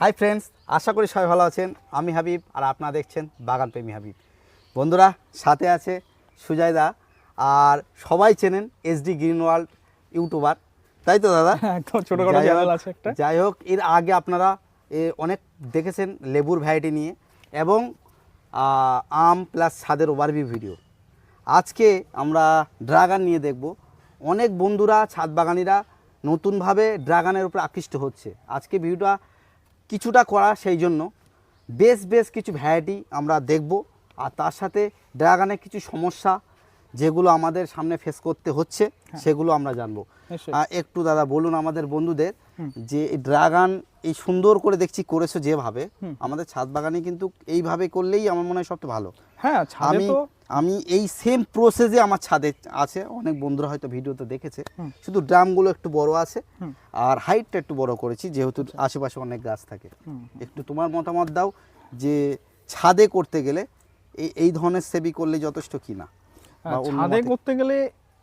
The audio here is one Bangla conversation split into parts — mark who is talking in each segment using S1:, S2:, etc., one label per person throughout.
S1: হাই ফ্রেন্ডস আশা করি সবাই ভালো আছেন। আমি হাবিব আর আপনারা দেখছেন বাগান প্রেমী হাবিব। বন্ধুরা সাথে আছে সুজয়দা আর সবাই চেনেন এসডি গ্রিন ওয়ার্ল্ড ইউটিউবার। তাই তো দাদা?
S2: একদম ছোটখাটো
S1: যাই হোক-
S2: চ্যানেল আছে একটা।
S1: যাই হোক এর আগে আপনারা এ, অনেক দেখেছেন লেবুর ভ্যারাইটি নিয়ে এবং আম প্লাস ছাদের ওভারভিউ ভিডিও আজকে আমরা ড্রাগন নিয়ে দেখব। অনেক বন্ধুরা ছাদ বাগানিরা নতুনভাবে ড্রাগনের উপর আকৃষ্ট হচ্ছে। আজকে ভিডিওটা কিছুটা করা সেই জন্য। বেশ বেশ কিছু ভ্যারাইটি আমরা দেখব। আর তার সাথে ড্রাগনের কিছু সমস্যা যেগুলো আমাদের সামনে ফেস করতে হচ্ছে সেগুলো আমরা জানব। একটু দাদা বলুন আমাদের বন্ধুদের যে ড্রাগন এই সুন্দর করে দেখছি করেছ যেভাবে আমাদের ছাদ বাগানে কিন্তু এইভাবে করলেই আমার মনে হয় সবচেয়ে ভালো।
S2: হ্যাঁ
S1: আমি আমি এই সেম প্রসেসে আমার ছাদে আছে অনেক বন্ধুরা হয়তো ভিডিওতে দেখেছে। শুধু ড্রামগুলো একটু বড় আছে আর হাইটটা একটু বড় করেছি যেহেতু
S2: আচ্ছা।
S1: আশেপাশে অনেক গাছ থাকে। একটু তোমার মতামত দাও যে ছাদে করতে গেলে এই এই ধরনের সেবি করলে যথেষ্ট কিনা?
S2: হ্যাঁ, ছাদে করতে গেলে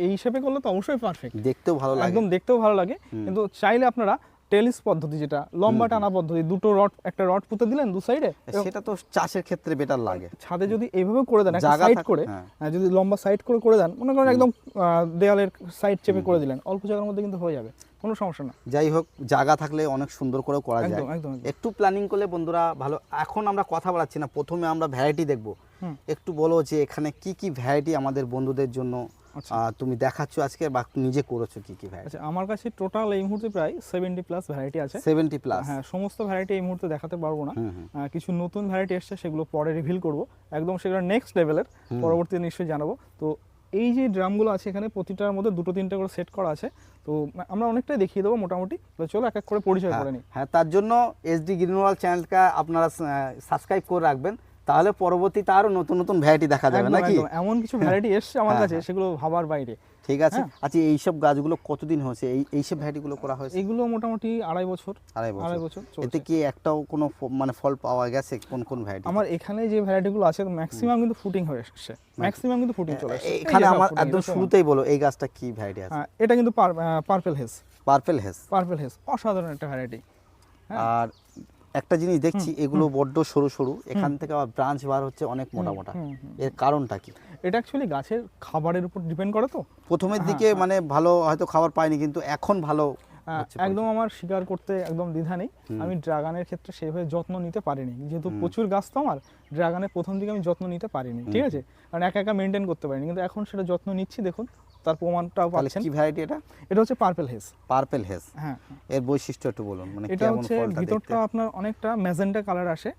S2: এই হিসেবে করলে তো অবশ্যই পারফেক্ট
S1: দেখতেও ভালো লাগে।
S2: একদম দেখতেও ভালো লাগে। কিন্তু চাইলে আপনারা টেলিস পদ্ধতি যেটা লম্বা টানা পদ্ধতি দুটো রড একটা রড পুঁতে দিলেন দু সাইডে
S1: সেটা তো চাষের ক্ষেত্রে বেটার লাগে।
S2: ছাদে যদি এইভাবে করে দেন একটা সাইড করে
S1: হ্যাঁ।
S2: যদি লম্বা সাইড করে করে দেন মনে করেন একদম দেয়ালের সাইড চেপে করে দিলেন অল্প জায়গার মধ্যে কিন্তু হয়ে যাবে কোনো সমস্যা না।
S1: যাই হোক জায়গা থাকলে অনেক সুন্দর করে করা যায়।
S2: একদম।
S1: একটু প্ল্যানিং করলে বন্ধুরা ভালো এখন আমরা কথা বলাচ্ছি না প্রথমে আমরা ভ্যারাইটি দেখব। একটু বলো যে এখানে কি কি ভ্যারাইটি আমাদের বন্ধুদের জন্য তুমি দেখাচ্ছ আজকে বা নিজে করেছ কি কি ভ্যারাইটি
S2: আচ্ছা আমার কাছে টোটাল এই মুহূর্তে প্রায় সেভেন্টি প্লাস ভ্যারাইটি আছে।
S1: সেভেন্টি প্লাস
S2: হ্যাঁ সমস্ত ভ্যারাইটি এই মুহূর্তে দেখাতে পারব না। কিছু নতুন ভ্যারাইটি এসছে সেগুলো পরে রিভিল করব। একদম সেগুলো নেক্সট লেভেলের পরবর্তীতে নিশ্চয়ই জানাব। তো এই যে ড্রামগুলো আছে এখানে প্রতিটার মধ্যে দুটো তিনটে করে সেট করা আছে। তো আমরা অনেকটাই দেখিয়ে দেবো মোটামুটি। তো চলো এক এক করে পরিচয় করে নিই।
S1: হ্যাঁ তার জন্য এসডি গ্রিনওয়াল চ্যানেলটা আপনারা সাবস্ক্রাইব করে রাখবেন। তাহলে পরবর্তীতে আরও নতুন নতুন ভ্যারাইটি দেখা যাবে নাকি?
S2: এমন কিছু ভ্যারাইটি এসছে আমার
S1: হ্যাঁ,
S2: কাছে সেগুলো ভাবার বাইরে।
S1: ঠিক আছে। আচ্ছা এইসব গাছগুলো কতদিন হয়েছে? এই এই এইসব ভ্যারাইটিগুলো করা হয়েছে?
S2: এগুলো মোটামুটি আড়াই বছর
S1: আড়াই বছর।
S2: আড়াই বছর।
S1: এতে কি একটাও কোনো মানে ফল পাওয়া গেছে? কোন কোন ভ্যারাইটি
S2: আমার এখানে যে ভ্যারাইটিগুলো আছে ম্যাক্সিমাম কিন্তু ফুটিং হয়ে এসছে। ম্যাক্সিমাম কিন্তু ফুটিং চলে এই
S1: এখানে আমার একদম শুরুতেই বলো এই গাছটা কি ভ্যারাইটি আছে?
S2: হ্যাঁ, এটা কিন্তু purple haze
S1: purple haze
S2: purple haze অসাধারণ একটা ভ্যারাইটি হ্যাঁ।
S1: আর একটা জিনিস দেখছি এগুলো বড্ড সরু সরু এখান থেকে আবার ব্রাঞ্চ বার হচ্ছে অনেক মোটা মোটা এর কারণটা কি?
S2: এটা অ্যাকচুয়ালি গাছের খাবারের উপর ডিপেন্ড করে তো।
S1: প্রথমের দিকে মানে ভালো হয়তো খাবার পাইনি কিন্তু এখন ভালো
S2: একদম আমার স্বীকার করতে একদম দ্বিধা নেই। আমি ড্রাগনের ক্ষেত্রে সেভাবে যত্ন নিতে পারিনি। যেহেতু প্রচুর গাছ তো আমার ড্রাগনের প্রথম দিকে আমি যত্ন নিতে পারিনি ঠিক আছে? কারণ একা একা মেনটেন করতে পারিনি। কিন্তু এখন সেটা যত্ন নিচ্ছি দেখুন। তার প্রমাণটাও পাচ্ছেন।
S1: কি ভ্যারাইটি এটা?
S2: এটা হচ্ছে পার্পেল হেজ
S1: পার্পেল হেজ
S2: হ্যাঁ।
S1: এর বৈশিষ্ট্য একটু বলুন মানে
S2: এটা
S1: কেমন
S2: হচ্ছে
S1: ফলটা দেখতে?
S2: ভিতরটা আপনার অনেকটা ম্যাজেন্টা কালার আসে।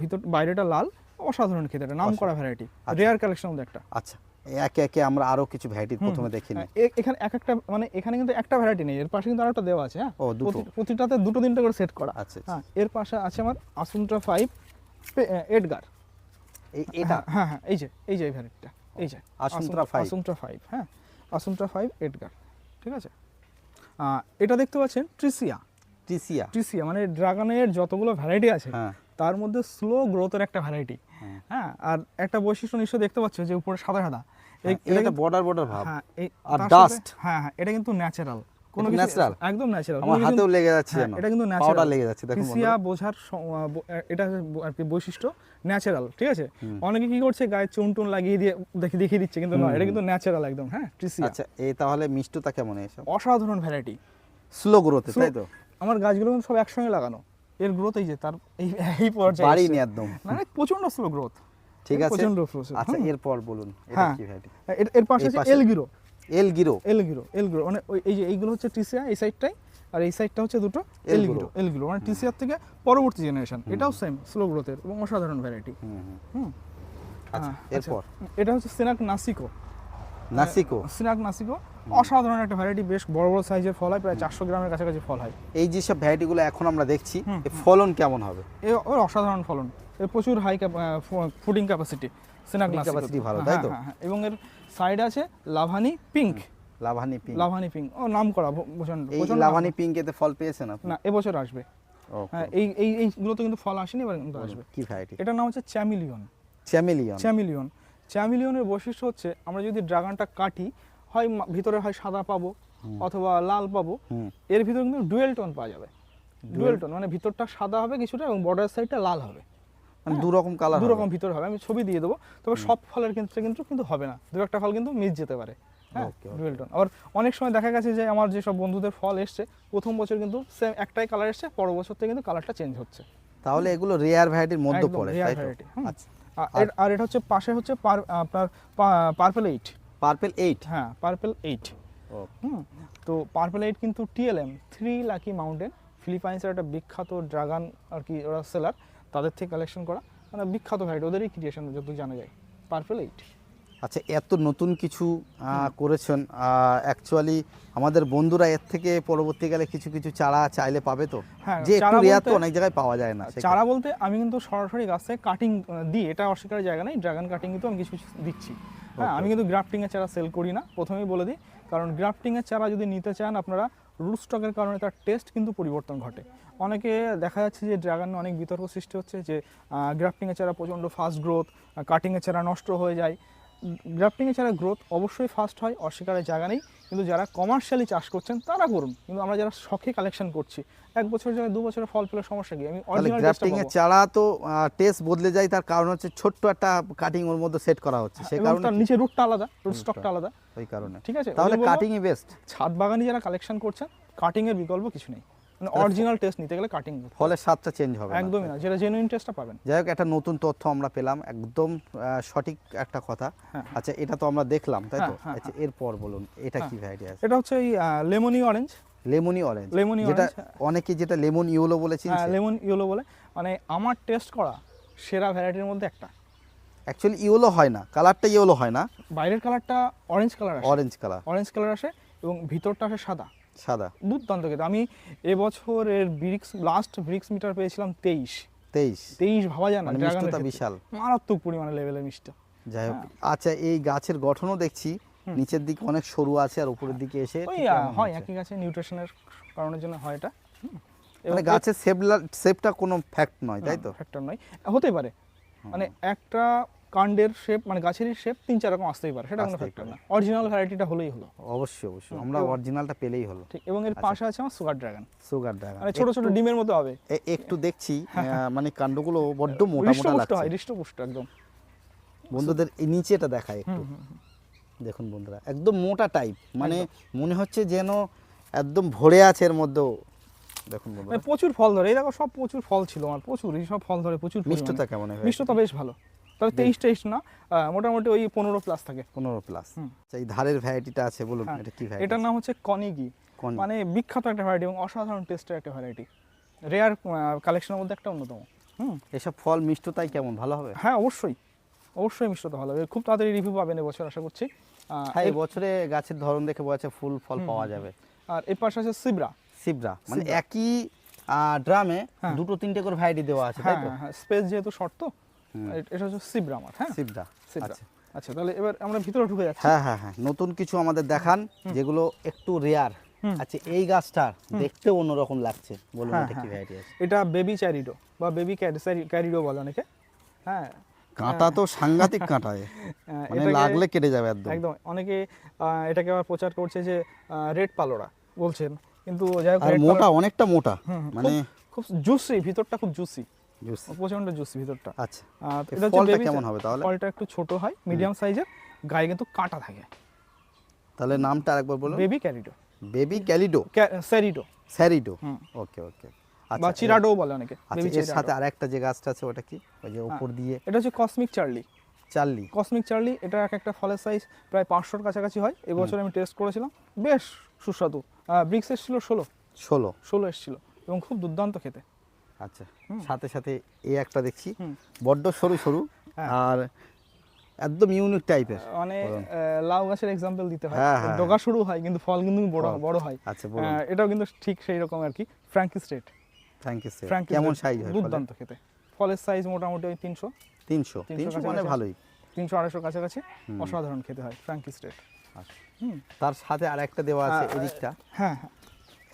S2: ভিতর বাইরেটা লাল অসাধারণ খেতে এটা নাম করা ভ্যারাইটি রেয়ার কালেকশন মধ্যে একটা।
S1: আচ্ছা। একে একে আমরা আরও কিছু ভ্যারাইটি প্রথমে দেখে
S2: এ- এখানে এক একটা মানে এখানে কিন্তু একটা ভ্যারাইটি নেই এর পাশে কিন্তু আরেকটা দেওয়া আছে হ্যাঁ?
S1: ও, দুটো।
S2: প্রতিটাতে দুটো তিনটে করে সেট করা।
S1: আচ্ছা, আচ্ছা।
S2: হ্যাঁ এর পাশে আছে আমার আসুন্ট্রা ফাইভ এডগার
S1: এই- এটা?
S2: হ্যাঁ হ্যাঁ এই যে এই যে এই ভ্যারাইটিটা এই যে
S1: আসুন্ট্রা five।
S2: আসুন্ট্রা ফাইভ হ্যাঁ? আসুন্ট্রা ফাইভ এডগার ঠিক আছে? এটা দেখতে পাচ্ছেন ট্রিসিয়া
S1: ট্রিসিয়া
S2: ট্রিসিয়া মানে ড্রাগনের যতগুলো ভ্যারাইটি আছে
S1: হ্যাঁ।
S2: তার মধ্যে স্লো গ্রোথের একটা ভ্যারাইটি হ্যাঁ। আর একটা বৈশিষ্ট্য নিশ্চয় দেখতে পাচ্ছ যে উপরে সাদা সাদা। এটা
S1: এটা বর্ডার বর্ডার ভাব।
S2: হ্যাঁ এই
S1: আর
S2: ডাস্ট হ্যাঁ হ্যাঁ এটা কিন্তু ন্যাচারাল কোনো
S1: natural?
S2: একদম ন্যাচারাল
S1: আমার হাতেও লেগে যাচ্ছে
S2: হ্যাঁ,
S1: যেন।
S2: এটা কিন্তু
S1: পাউডার
S2: ন্যাচারাল
S1: লেগে যাচ্ছে দেখুন
S2: পিসিয়া বোঝার এটা আর কি বৈশিষ্ট্য ন্যাচারাল ঠিক আছে? অনেকে কি করছে গায়ে চুন টুন লাগিয়ে দিয়ে দেখে দেখিয়ে দিচ্ছে কিন্তু না এটা কিন্তু ন্যাচারাল একদম হ্যাঁ
S1: আচ্ছা এই তাহলে মিষ্টতা কেমন এসব
S2: অসাধারণ ভ্যারাইটি
S1: স্লো গ্রোথে তাই তো?
S2: আমার গাছগুলো কিন্তু সব একসঙ্গে লাগানো। এর গ্রোথ এই যে তার এই এই পর্যায়ে
S1: বাড়িনি
S2: এসছে।
S1: একদম।
S2: মানে প্রচণ্ড স্লো গ্রোথ
S1: ঠিক আছে।
S2: প্রচণ্ড
S1: আচ্ছা এরপর বলুন এটা
S2: হ্যাঁ।
S1: কি ভ্যারাইটি
S2: এর এর পাশে আছে এলগিরো
S1: এল গিরো।
S2: এলগিরো এলগিরো মানে ওই এই যে এইগুলো হচ্ছে টিসিয়া এই সাইডটাই আর এই সাইডটা হচ্ছে দুটো
S1: এলগিরো।
S2: এলগিরো এলগিরো মানে টিসিয়ার থেকে পরবর্তী জেনারেশন এটাও সেম স্লো গ্রোথের এবং অসাধারণ ভ্যারাইটি
S1: হুম আচ্ছা
S2: হ্যাঁ,
S1: এরপর?
S2: এটা হচ্ছে সিনাক নাসিকো।
S1: নাসিকো?
S2: সিনাক নাসিকো। অসাধারণ একটা ভ্যারাইটি বেশ বড় বড় সাইজের ফল হয় প্রায় চারশো গ্রামের কাছাকাছি ফল হয়।
S1: এই যেসব ভ্যারাইটিগুলো এখন আমরা দেখছি ফলন কেমন হবে?
S2: এ অসাধারণ ফলন। এর প্রচুর হাই ফুডিং ক্যাপাসিটি সিনাক
S1: Fooding ভালো, তাই তো?
S2: হ্যাঁ, হ্যাঁ, এবং এর সাইড আছে Lavani pink
S1: Lavani pink
S2: Lavani pink ও নাম করা প্রচণ্ড
S1: এই লাভানি পিঙ্ক এতে ফল পেয়েছেন আপনি?
S2: না এবছর আসবে। হ্যাঁ এই এই এইগুলোতে কিন্তু ফল আসেনি এবার কিন্তু আসবে।
S1: কি ভ্যারাইটি
S2: এটার নাম হচ্ছে চ্যামিলিয়ন
S1: চ্যামেলিয়ন
S2: চ্যামিলিয়ন চ্যামিলিয়নের বৈশিষ্ট্য হচ্ছে আমরা যদি ড্রাগনটা কাটি হয় ভিতরে হয় সাদা পাবো অথবা লাল পাবো এর ভিতরে কিন্তু ডুয়েল টোন পাওয়া যাবে। ডুয়েল টোন মানে ভিতরটা সাদা হবে কিছুটা এবং বর্ডার সাইডটা লাল হবে।
S1: দু রকম কালার
S2: দু রকম ভিতর হবে আমি ছবি দিয়ে দেবো। তবে সব ফলের ক্ষেত্রে কিন্তু কিন্তু হবে না। দু একটা ফল কিন্তু মিস যেতে পারে। হ্যাঁ আবার অনেক সময় দেখা গেছে যে আমার যেসব বন্ধুদের ফল এসছে প্রথম বছর কিন্তু সেম একটাই কালার এসছে পর বছর থেকে কিন্তু কালারটা চেঞ্জ হচ্ছে।
S1: তাহলে এগুলো রেয়ার ভ্যারাইটির মধ্যে পড়ে
S2: variety,
S1: আচ্ছা।
S2: আর আর এটা হচ্ছে পাশে হচ্ছে পার- আপনার পার্পেল এইট
S1: পার্পেল এইট
S2: হ্যাঁ পার্পেল এইট তো পার্পেল এইট কিন্তু টিএলএম থ্রি লাকি মাউন্টেন ফিলিপাইন্সের একটা বিখ্যাত ড্রাগন আর কি ওরা সেলার তাদের থেকে কালেকশন করা মানে বিখ্যাত ভ্যারাইটি ওদেরই ক্রিয়েশন যতদূর জানা যায় পার্পেল এইট
S1: আচ্ছা এত নতুন কিছু করেছেন অ্যাকচুয়ালি আমাদের বন্ধুরা এর থেকে পরবর্তীকালে কিছু কিছু চারা চাইলে পাবে তো?
S2: হ্যাঁ,
S1: যে একটু রেয়ার তো অনেক জায়গায় পাওয়া যায় না
S2: চারা বলতে আমি কিন্তু সরাসরি গাছ থেকে কাটিং দিই এটা অস্বীকার জায়গা নেই ড্রাগন কাটিং কিন্তু আমি কিছু কিছু দিচ্ছি। হ্যাঁ আমি কিন্তু গ্রাফটিংয়ের চারা সেল করি না প্রথমেই বলে দিই কারণ গ্রাফটিংয়ের চারা যদি নিতে চান আপনারা রুট স্টকের কারণে তার টেস্ট কিন্তু পরিবর্তন ঘটে। অনেকে দেখা যাচ্ছে যে ড্রাগন অনেক বিতর্ক সৃষ্টি হচ্ছে যে গ্রাফটিংয়ের চারা প্রচণ্ড ফাস্ট গ্রোথ কাটিংয়ের চারা নষ্ট হয়ে যায়। গ্রাফটিংয়ের চারা গ্রোথ অবশ্যই ফাস্ট হয় অস্বীকারের জায়গা নেই। কিন্তু যারা কমার্শিয়ালি চাষ করছেন তারা করুন। কিন্তু আমরা যারা শখে কালেকশন করছি এক বছর জায়গায় দু বছরের ফল পেলে সমস্যা কি? আমি
S1: তাহলে
S2: original
S1: গ্রাফটিং এর চারা তো টেস্ট বদলে যায় তার কারণ হচ্ছে ছোট্ট একটা কাটিং ওর মধ্যে সেট করা হচ্ছে।
S2: সেই
S1: কারণে
S2: তার নিচে রুটটা আলাদা রুট স্টকটা আলাদা।
S1: ওই কারণে।
S2: ঠিক আছে?
S1: তাহলে
S2: জন্য
S1: কাটিংই বেস্ট
S2: ছাদ বাগানি যারা কালেকশন করছেন কাটিং এর বিকল্প কিছু নেই। অরিজিনাল টেস্ট নিতে গেলে কাটিং
S1: ফলের স্বাদটা চেঞ্জ হবে
S2: একদমই না যেটা জেনুইন টেস্টটা পাবেন।
S1: যাই হোক একটা নতুন তথ্য আমরা পেলাম একদম সঠিক একটা কথা।
S2: হ্যাঁ।
S1: আচ্ছা এটা তো আমরা দেখলাম তাই তো?
S2: হ্যাঁ, হ্যাঁ,
S1: আচ্ছা এরপর বলুন এটা কি ভ্যারাইটি আছে?
S2: এটা হচ্ছে এই lemony orange
S1: lemony orange
S2: lemony
S1: যেটা অনেকে যেটা লেমন ইউলো বলে চিনছে।
S2: লেমন ইয়েলো বলে। মানে আমার টেস্ট করা সেরা ভ্যারাইটির মধ্যে একটা।
S1: অ্যাকচুয়ালি ইউলো হয় না কালারটা ইউলো হয় না।
S2: বাইরের কালারটা অরেঞ্জ কালার আসে।
S1: অরেঞ্জ কালার
S2: অরেঞ্জ কালার আসে এবং ভিতরটা আসে সাদা।
S1: সাদা।
S2: দুর্দান্ত খেতে আমি এবছরের ব্রিক্স লাস্ট ব্রিক্স মিটার পেয়েছিলাম তেইশ।
S1: তেইশ।
S2: তেইশ ভাবা যায় না
S1: মানে মিষ্টতা বিশাল।
S2: মারাত্মক পরিমাণে লেভেলের মিষ্টি।
S1: যাই হোক
S2: হ্যাঁ।
S1: আচ্ছা এই গাছের গঠনও দেখছি। নিচের দিকে অনেক সরু আছে আর উপরের দিকে এসে
S2: হয়। একই গাছে নিউট্রিশনের কারণের জন্য হয় এটা।
S1: মানে গাছের শেপটা কোনো ফ্যাক্ট নয় তাই তো?
S2: ফ্যাক্টর নয়। হতে পারে। মানে একটা কাণ্ডের শেপ মানে গাছেরই শেপ তিন চার রকম আসতেই পারে সেটা কোনো ফ্যাক্টর না। অরিজিনাল ভ্যারাইটিটা হলেই হলো।
S1: অবশ্যই অবশ্যই। আমরা অরিজিনালটা পেলেই হলো।
S2: ঠিক এবং এর পাশে আছে আমার সুগার ড্রাগন
S1: সুগার ড্রাগন
S2: মানে ছোট ছোট ডিমের মতো হবে।
S1: একটু দেখছি মানে কাণ্ডগুলো বড্ড মোটা মোটা লাগছে।
S2: হয় হৃষ্টপুষ্ট একদম।
S1: বন্ধুদের এই নিচেটা দেখায় একটু। দেখুন বন্ধুরা একদম মোটা টাইপ মানে মনে হচ্ছে যেন একদম ভরে আছে এর মধ্যেও। দেখুন
S2: মানে প্রচুর ফল ধরে। এই দেখো সব প্রচুর ফল ছিল আমার। প্রচুর এই সব ফল ধরে প্রচুর।
S1: মিষ্টতা কেমন
S2: মিষ্টতা বেশ ভালো। তবে তেইশ তেইশ না মোটামুটি ওই পনেরো প্লাস থাকে।
S1: পনেরো প্লাস
S2: হুম।
S1: এই ধারের ভ্যারাইটিটা আছে বলুন
S2: হ্যাঁ,
S1: এটা কি ভ্যারাইটি
S2: এটার নাম হচ্ছে কনিগি মানে বিখ্যাত একটা ভ্যারাইটি এবং অসাধারণ টেস্টের একটা ভ্যারাইটি রেয়ার কালেকশনের মধ্যে একটা অন্যতম। হুম।
S1: এসব ফল মিষ্টতাই কেমন ভালো হবে?
S2: হ্যাঁ অবশ্যই। অবশ্যই মিষ্টতা ভালো হবে। খুব তাড়াতাড়ি রিভিউ পাবেন এবছর আশা করছি।
S1: হ্যাঁ
S2: এর-
S1: বছরে গাছের ধরন দেখে বোঝা ফুল ফল পাওয়া যাবে।
S2: আর এর পাশে আছে সিবরা
S1: সিবরা মানে। একই ড্রামে
S2: হ্যাঁ।
S1: দুটো তিনটে করে ভ্যারাইটি দেওয়া আছে তাই
S2: হ্যাঁ
S1: তো?
S2: হ্যাঁ স্পেস যেহেতু শর্ত। এটা হচ্ছে সিবরা আমার হ্যাঁ?
S1: সিবরা
S2: সিবরা।
S1: আচ্ছা।
S2: আচ্ছা তাহলে এবার আমরা ভিতরে ঢুকে যাচ্ছি।
S1: হ্যাঁ হ্যাঁ হ্যাঁ নতুন কিছু আমাদের দেখান যেগুলো একটু রেয়ার আচ্ছা এই গাছটা দেখতে অন্যরকম লাগছে বলুন
S2: হ্যাঁ,
S1: এটা কি
S2: হ্যাঁ।
S1: ভ্যারাইটি আছে।
S2: এটা বেবি চ্যারিডো বা বেবি ক্যারিডো বলে অনেকে। হ্যাঁ
S1: কাঁটা তো সাংঘাতিক কাঁটা এ। মানে লাগলে কেটে যাবে একদম।
S2: একদম অনেকে এটাকে আবার প্রচার করছে যে রেড পালোরা বলছেন। কিন্তু যাই হোক
S1: মোটা অনেকটা মোটা মানে
S2: খুব জুসি ভিতরটা খুব জুসি প্রচণ্ড জুসি ভিতরটা।
S1: আচ্ছা।
S2: এটা
S1: ফলটা কেমন হবে তাহলে?
S2: ফলটা একটু ছোট হয় মিডিয়াম সাইজের গায়ে কিন্তু কাঁটা থাকে।
S1: তাহলে নামটা আরেকবার বলুন।
S2: বেবি ক্যারিডো
S1: বেবি ক্যালিডো
S2: স্যারিডো
S1: স্যারিডো ওকে ওকে
S2: বা চিরাডো বলে অনেকে
S1: আচ্ছা এর সাথে আরেকটা যে গাছটা আছে ওটা কি? ওই যে উপর দিয়ে।
S2: এটা হচ্ছে cosmic Charlie
S1: Charlie
S2: cosmic Charlie এটা এক একটা ফলের সাইজ প্রায় পাঁচশোর কাছাকাছি হয়। এবছর আমি টেস্ট করেছিলাম। বেশ সুস্বাদু। ব্রিক্স এসেছিল ষোলো।
S1: ষোলো।
S2: ষোলো এসেছিল এবং খুব দুর্দান্ত খেতে।
S1: আচ্ছা সাথে সাথে এই একটা দেখছি। বড্ড সরু সরু
S2: হ্যাঁ।
S1: আর একদম ইউনিক টাইপের
S2: মানে লাউ গাছের এক্সাম্পল দিতে হয়।
S1: হ্যাঁ, হ্যাঁ,
S2: ডগা শুরু হয় কিন্তু ফল কিন্তু বড়। বড় হয়।
S1: আচ্ছা
S2: এটাও কিন্তু ঠিক সেই রকম আর কি। ফ্র্যাঙ্কি স্টেট ফ্র্যাঙ্কি
S1: কেমন সাইজ হয়
S2: দুর্দান্ত খেতে। ফলের সাইজ মোটামুটি ওই তিনশো।
S1: তিনশো। তিনশো মানে ভালোই।
S2: তিনশো আড়াইশোর কাছাকাছি অসাধারণ খেতে হয় ফ্র্যাঙ্কি স্টেট
S1: আচ্ছা।
S2: হুম।
S1: তার সাথে আর একটা দেওয়া আছে এদিকটা।
S2: হ্যাঁ হ্যাঁ।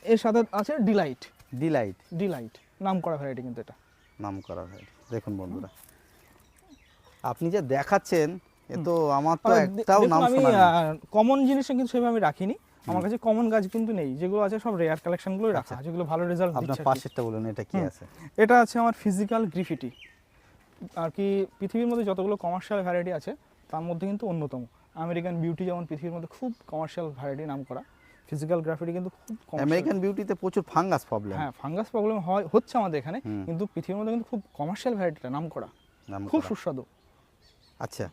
S2: এর সাথে আছে ডিলাইট
S1: ডিলাইট
S2: ডিলাইট নাম করা ভ্যারাইটি কিন্তু এটা।
S1: নাম করা হয় দেখুন বন্ধুরা। আপনি যে দেখাচ্ছেন এ তো আমার তো একটাও নাম শোনা নেই।
S2: কমন জিনিসটা কিন্তু সেভাবে আমি রাখিনি। আমার কাছে কমন গাছ কিন্তু নেই। যেগুলো আছে সব রেয়ার কালেকশনগুলোই রাখা।
S1: আচ্ছা।
S2: যেগুলো ভালো রেজাল্ট দিচ্ছে কি।
S1: পাশেরটা বলুন এটা কি আছে?
S2: এটা আছে আমার ফিজিক্যাল গ্রিফিটি আর কি পৃথিবীর মধ্যে যতগুলো কমার্শিয়াল ভ্যারাইটি আছে তার মধ্যে কিন্তু অন্যতম। আমেরিকান বিউটি যেমন পৃথিবীর মধ্যে খুব কমার্শিয়াল ভ্যারাইটি নাম করা ফিজিক্যাল গ্রাফিটি কিন্তু খুব commercial।
S1: আমেরিকান বিউটিতে প্রচুর ফাঙ্গাস প্রবলেম
S2: হ্যাঁ ফাঙ্গাস প্রবলেম হয় হচ্ছে আমাদের এখানে কিন্তু পৃথিবীর মধ্যে কিন্তু খুব কমার্শিয়াল ভ্যারাইটিটা নাম করা খুব সুস্বাদু।
S1: আচ্ছা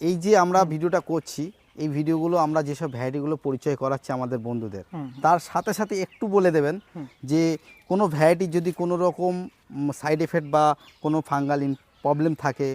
S1: এই যে আমরা ভিডিওটা করছি এই ভিডিওগুলো আমরা যেসব ভ্যারাইটিগুলো পরিচয় করাচ্ছি আমাদের বন্ধুদের তার সাথে সাথে একটু বলে দেবেন যে কোনো ভ্যারাইটি যদি কোনো রকম সাইড এফেক্ট বা কোনো ফাঙ্গাল প্রবলেম থাকে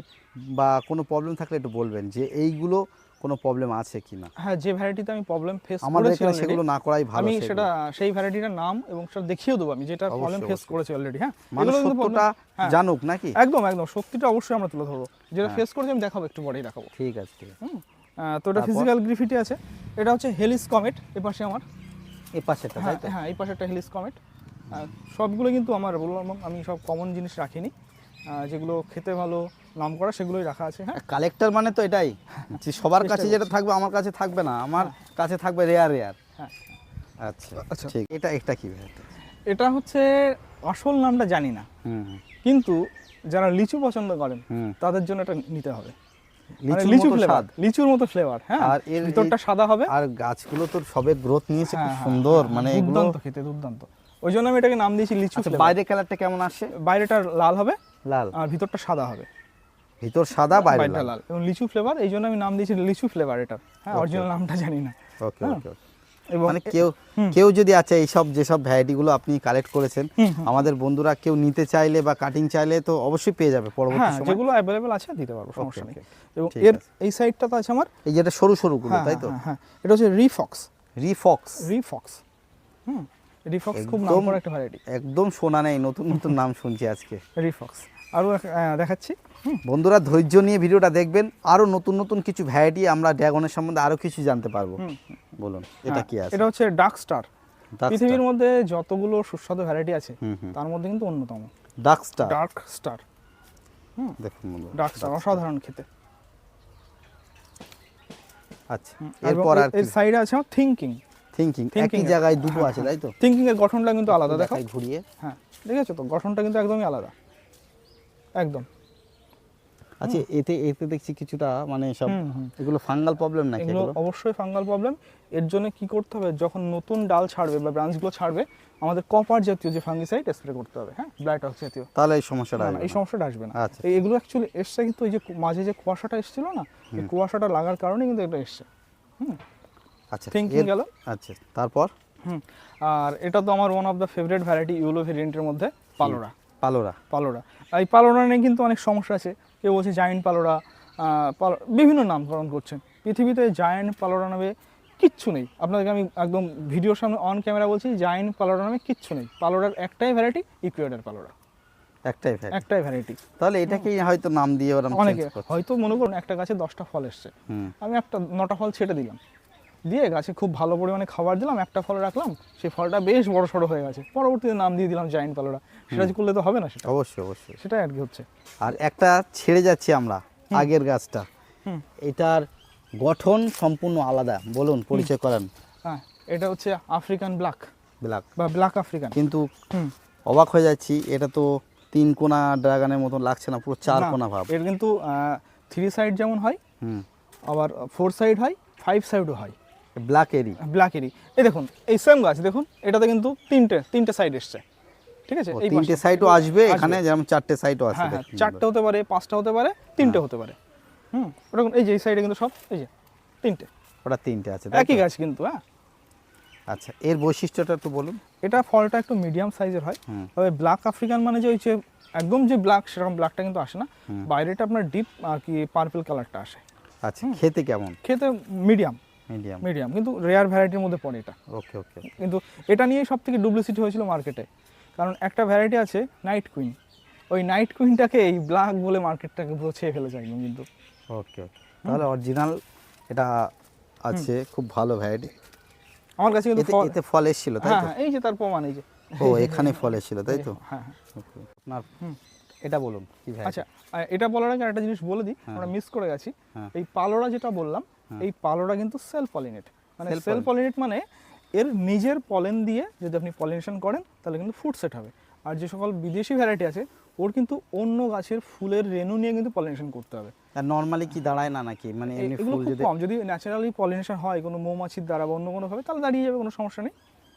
S1: বা কোনো প্রবলেম থাকলে একটু বলবেন যে এইগুলো কোনো প্রবলেম আছে কি না
S2: হ্যাঁ যে ভ্যারাইটিতে আমি প্রবলেম ফেস
S1: আমাদের
S2: করেছি
S1: এখানে সেগুলো না করাই ভালো
S2: আমি সেটা সেই ভ্যারাইটিটার নাম এবং সেটা দেখিয়ে দেবো আমি যেটা প্রবলেম ফেস করেছি অলরেডি হ্যাঁ?
S1: মানুষ
S2: এগুলো
S1: সত্যটা
S2: হ্যাঁ,
S1: জানুক নাকি?
S2: একদম একদম সত্যিটা অবশ্যই আমরা তুলে ধরবো। যেটা
S1: হ্যাঁ।
S2: ফেস করেছি আমি দেখাবো একটু পরেই দেখাবো।
S1: ঠিক আছে ঠিক আছে।
S2: হুম? তো এটা ফিজিক্যাল গ্রিফিটি আছে এটা হচ্ছে হেলিস কমেট এ পাশে আমার।
S1: এই পাশেরটা
S2: হ্যাঁ
S1: তাই তো?
S2: হ্যাঁ এই পাশে একটা হেলিস কমেট সবগুলো কিন্তু আমার বললাম আমি সব কমন জিনিস রাখিনি। যেগুলো খেতে ভালো নাম করা সেগুলোই রাখা আছে হ্যাঁ?
S1: কালেক্টর মানে তো এটাই। যে সবার কাছে যেটা থাকবে আমার কাছে থাকবে না। আমার কাছে থাকবে রেয়ার রেয়ার
S2: হ্যাঁ।
S1: আচ্ছা
S2: আচ্ছা।
S1: ঠিক। এটা এটা কি
S2: এটা হচ্ছে আসল নামটা জানি না। কিন্তু যারা লিচু পছন্দ করেন তাদের জন্য এটা নিতে হবে। মানে লিচু ফ্লেভার লিচুর মতো ফ্লেভার হ্যাঁ?
S1: আর এর-
S2: ভিতরটা সাদা হবে।
S1: আর গাছগুলো তো সবে গ্রোথ নিয়েছে খুব
S2: হ্যাঁ, হ্যাঁ,
S1: সুন্দর।
S2: হ্যাঁ,
S1: মানে এগুলো
S2: দুর্দান্ত খেতে দুর্দান্ত। ওই জন্য আমি এটাকে নাম দিয়েছি লিচু
S1: আচ্ছা, বাইরে কালারটা কেমন আসে?
S2: বাইরেটা লাল হবে।
S1: লাল।
S2: আর ভিতরটা সাদা হবে।
S1: ভিতর সাদা বাইরে লাল।
S2: এবং লিচু ফ্লেভার এই জন্য আমি নাম দিয়েছি লিচু ফ্লেভার এটা। হ্যাঁ অরিজিনাল নামটা জানি না।
S1: ওকে
S2: হ্যাঁ।
S1: ওকে
S2: এবং
S1: মানে কেউ কেউ যদি আছে এইসব যেসব ভ্যারাইটিগুলো আপনি কালেক্ট করেছেন। আমাদের বন্ধুরা কেউ নিতে চাইলে বা কাটিং চাইলে তো অবশ্যই পেয়ে যাবে পরবর্তী
S2: হ্যাঁ
S1: সময়।
S2: যেগুলো অ্যাভেলেবেল আছে দিতে পারব সমস্যা নেই। এবং এর এই সাইডটা তো আছে আমার।
S1: এই যেটা সরু সরুগুলো
S2: হ্যাঁ
S1: তাই তো?
S2: হ্যাঁ, হ্যাঁ। এটা হচ্ছে রিফক্স
S1: রিফক্স
S2: রিফক্স হুম। রিফক্স খুব নাম করা একটা ভ্যারাইটি
S1: একদম শোনা নেই নতুন নতুন নাম শুনছি আজকে।
S2: রিফক্স আরও দেখাচ্ছি।
S1: বন্ধুরা ধৈর্য নিয়ে ভিডিওটা দেখবেন। আরও নতুন নতুন কিছু ভ্যারাইটি আমরা ড্রাগনের সম্বন্ধে আরও কিছু জানতে পারব। বলুন এটা কি
S2: হ্যাঁ,
S1: আছে?
S2: এটা হচ্ছে ডার্ক স্টার পৃথিবীর মধ্যে যতগুলো সুস্বাদু ভ্যারাইটি আছে তার মধ্যে কিন্তু অন্যতম।
S1: ডার্ক স্টার
S2: ডার্ক স্টার
S1: দেখুন
S2: ডার্ক স্টার অসাধারণ খেতে।
S1: আচ্ছা এরপর আর
S2: এর- সাইডে আছে থিঙ্কিং
S1: থিঙ্কিং একই জায়গায় দুটো
S2: হ্যাঁ,
S1: আছে তাই তো?
S2: থিঙ্কিং এর গঠনটা কিন্তু আলাদা দেখো।
S1: ঘুরিয়ে।
S2: হ্যাঁ দেখেছ তো? গঠনটা কিন্তু একদমই আলাদা। একদম।
S1: আচ্ছা এতে এতে দেখছি কিছুটা মানে সব
S2: হুম, হুম।
S1: এগুলো ফাঙ্গাল প্রবলেম নাকি
S2: এগুলো অবশ্যই ফাঙ্গাল প্রবলেম এর জন্য কি করতে হবে? যখন নতুন ডাল ছাড়বে বা ব্রাঞ্চগুলো ছাড়বে আমাদের কপার জাতীয় যে ফাঙ্গিসাইড স্প্রে করতে হবে হ্যাঁ? ব্লাইটক্স জাতীয়।
S1: তাহলে এই সমস্যাটা আসবে
S2: এই সমস্যাটা আসবে না।
S1: আচ্ছা।
S2: এগুলো অ্যাকচুয়ালি এসছে কিন্তু ওই যে মাঝে যে কুয়াশাটা এসেছিল না এই কুয়াশাটা লাগার কারণে কিন্তু এটা এসছে।
S1: আচ্ছা
S2: থিঙ্কিং গেল।
S1: আচ্ছা তারপর?
S2: হুম আর এটা তো আমার one of the favourite variety yellow ভেরিয়েন্টের মধ্যে পালোরা।
S1: পালোরা।
S2: পালোরা। এই পালোরা নিয়ে কিন্তু অনেক সমস্যা আছে। কেউ বলছে জায়েন্ট পালোরা পালো- বিভিন্ন নামকরণ করছেন পৃথিবীতে জায়েন্ট পালোরা নামে কিচ্ছু নেই। আপনাদেরকে আমি একদম ভিডিওর সামনে অন ক্যামেরা বলছি জায়েন্ট পালোরা নামে কিচ্ছু নেই। পালোরার একটাই ভ্যারাইটি ইকুয়েডার পালোরা।
S1: একটাই ফ্যাক্ট
S2: একটাই ভ্যারাইটি
S1: তাহলে এটাকেই হয়তো নাম দিয়ে ওরা
S2: অনেকে হয়তো মনে করুন একটা গাছে দশটা ফল এসছে। আমি একটা নটা ফল ছেটে দিলাম। দিয়ে গাছে খুব ভালো পরিমাণে খাবার দিলাম একটা ফল রাখলাম সেই ফলটা বেশ বড় সড়ো হয়ে গেছে। পরবর্তীতে নাম দিয়ে দিলাম জায়েন্ট পালোরা। সেটা করলে তো হবে না সেটা?
S1: অবশ্যই অবশ্যই।
S2: সেটাই আর কি হচ্ছে।
S1: আর একটা ছেড়ে যাচ্ছি আমরা আগের গাছটা। এটার গঠন সম্পূর্ণ আলাদা বলুন পরিচয় করেন।
S2: হ্যাঁ এটা হচ্ছে আফ্রিকান ব্ল্যাক
S1: ব্ল্যাক
S2: বা ব্ল্যাক আফ্রিকান
S1: কিন্তু অবাক হয়ে যাচ্ছি এটা তো তিন কোনা ড্রাগনের মতন লাগছে না পুরো চার কোনা ভাব।
S2: এর কিন্তু থ্রি সাইড যেমন হয়
S1: হুম।
S2: আবার ফোর সাইড হয় ফাইভ সাইডও হয়।
S1: ব্ল্যাক এরি
S2: ব্ল্যাকেরই এই দেখুন এই সেম গাছ দেখুন এটাতে কিন্তু তিনটে তিনটে সাইড এসছে। ঠিক আছে? এই
S1: তিনটে সাইডও আসবে এখানে যেমন চারটে সাইডও আছে
S2: হ্যাঁ হ্যাঁ চারটে হতে পারে পাঁচটা হতে পারে তিনটে হতে পারে। হুম ওরকম এই যে এই সাইডে কিন্তু সব এই যে তিনটে।
S1: ওটা তিনটে আছে
S2: একই গাছ কিন্তু হ্যাঁ।
S1: আচ্ছা এর বৈশিষ্ট্যটা একটু বলুন।
S2: এটা ফলটা একটু মিডিয়াম সাইজের হয়। তবে ব্ল্যাক আফ্রিকান মানে যে ওই যে একদম যে ব্ল্যাক সেরকম ব্ল্যাকটা কিন্তু আসে না। বাইরেটা আপনার ডিপ আর কি পার্পল কালারটা আসে।
S1: আচ্ছা খেতে কেমন?
S2: খেতে মিডিয়াম
S1: মিডিয়াম
S2: মিডিয়াম কিন্তু রেয়ার ভ্যারাইটির মধ্যে পড়ে এটা।
S1: ওকে ওকে
S2: কিন্তু এটা নিয়ে সব থেকে ডুপ্লিসিটি হয়েছিল মার্কেটে কারণ একটা ভ্যারাইটি আছে নাইট কুইন ওই নাইট কুইনটাকে এই ব্ল্যাক বলে মার্কেটটাকে পুরো ছেয়ে ফেলেছে একদম কিন্তু।
S1: ওকে ওকে তাহলে অরিজিনাল এটা আছে খুব ভালো ভ্যারাইটি
S2: আমার কাছে কিন্তু
S1: এতে
S2: ফল
S1: এসেছিল তাই
S2: হ্যাঁ
S1: তো?
S2: হ্যাঁ এই যে তার প্রমাণ এই যে।
S1: ও এখানে ফল এসেছিল তাই তো?
S2: হ্যাঁ হ্যাঁ.
S1: আপনার এটা বলুন কি
S2: আচ্ছা এটা বলার আগে একটা জিনিস বলে দিই আমরা মিস করে গেছি। এই পালোরা যেটা বললাম এই পালোরা কিন্তু সেলফ পলিনেট মানে সেলফ পলিনেট মানে এর নিজের পলেন দিয়ে যদি আপনি পলিনেশন করেন তাহলে কিন্তু ফুড সেট হবে। আর যে সকল বিদেশি ভ্যারাইটি আছে ওর কিন্তু অন্য গাছের ফুলের রেনু নিয়ে কিন্তু পলিনেশন করতে হবে।
S1: আর নর্মালি কি দাঁড়ায় না নাকি? মানে এমনি ফুল যদি
S2: কম। যদি ন্যাচারালি পলিনেশন হয় কোনো মৌমাছির দ্বারা বা অন্য কোনো ভাবে তাহলে দাঁড়িয়ে যাবে কোনো সমস্যা নেই।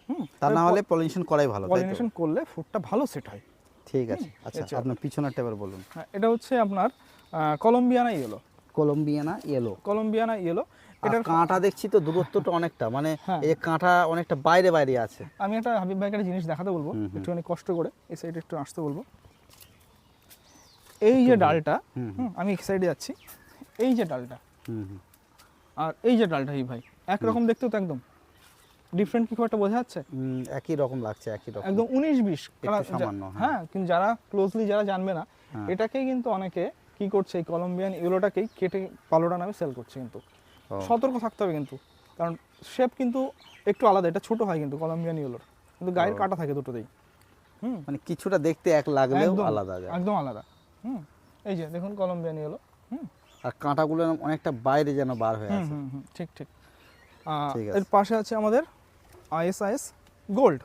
S2: হুম
S1: তা না হলে পলিনেশন করাই ভালো
S2: পলিনেশন করলে ফুডটা ভালো সেট হয়।
S1: ঠিক আছে। আচ্ছা আপনার পিছনেরটা এবার বলুন।
S2: হ্যাঁ, এটা হচ্ছে আপনার Colombiana yellow
S1: Colombiana yellow
S2: Colombiana yellow
S1: এটার কাঁটা দেখছি তো দূরত্বটা অনেকটা মানে
S2: হ্যাঁ।
S1: এই যে কাঁটা অনেকটা বাইরে বাইরে আছে।
S2: আমি একটা হাবিব ভাইকে একটা জিনিস দেখাতে বলব। একটুখানি কষ্ট করে এই সাইডে একটু আসতে বলব। এই যে ডালটা আমি এক সাইডে যাচ্ছি। এই যে ডালটা। আর এই যে ডালটা এই ভাই একরকম দেখতেও তো একদম। ডিফারেন্ট কি একটা বোঝা যাচ্ছে?
S1: একই রকম লাগছে একই রকম।
S2: একদম উনিশ বিশ।
S1: সামান্য, হ্যাঁ।
S2: হ্যাঁ কিন্তু যারা ক্লোজলি যারা জানবে না
S1: হ্যাঁ।
S2: এটাকেই কিন্তু অনেকে কি করছে এই কলম্বিয়ান ইউলোটাকেই কেটে পালোটা নামে সেল করছে কিন্তু। সতর্ক থাকতে হবে কিন্তু। কারণ শেপ কিন্তু একটু আলাদা এটা ছোট হয় কিন্তু কলম্বিয়ান ইউলোর কিন্তু গায়ের। কাটা থাকে দুটোতেই। হুম।
S1: মানে কিছুটা দেখতে এক লাগলেও আলাদা
S2: একদম আলাদা। হুম। এই যে দেখুন কলম্বিয়ান ইয়েলো হুম।
S1: আর কাঁটাগুলো অনেকটা বাইরে যেন বার হয়ে আছে।
S2: ঠিক ঠিক। এর পাশে আছে আমাদের আইএসআইএস গোল্ড।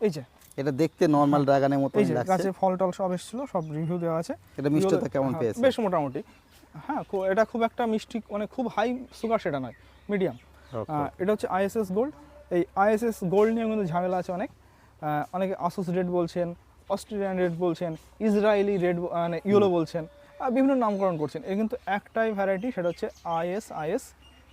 S2: এই যে
S1: এটা দেখতে নর্মাল ড্রাগনের মতো লাগছে।
S2: গাছে ফল টল সব এসেছিল সব রিভিউ দেওয়া আছে।
S1: এটা মিষ্টতা কেমন
S2: হ্যাঁ,
S1: পেয়েছে?
S2: বেশ মোটামুটি। হ্যাঁ এটা খুব একটা মিষ্টি মানে খুব হাই সুগার সেটা নয় মিডিয়াম এটা হচ্ছে আইএসএস গোল্ড এই আইএসএস গোল্ড নিয়ে কিন্তু ঝামেলা আছে অনেক। অনেকে আসুস রেড বলছেন অস্ট্রেলিয়ান রেড বলছেন ইসরায়েলি রেড মানে ইয়েলো বলছেন বিভিন্ন নামকরণ করছেন। এর কিন্তু একটাই ভ্যারাইটি সেটা হচ্ছে IS IS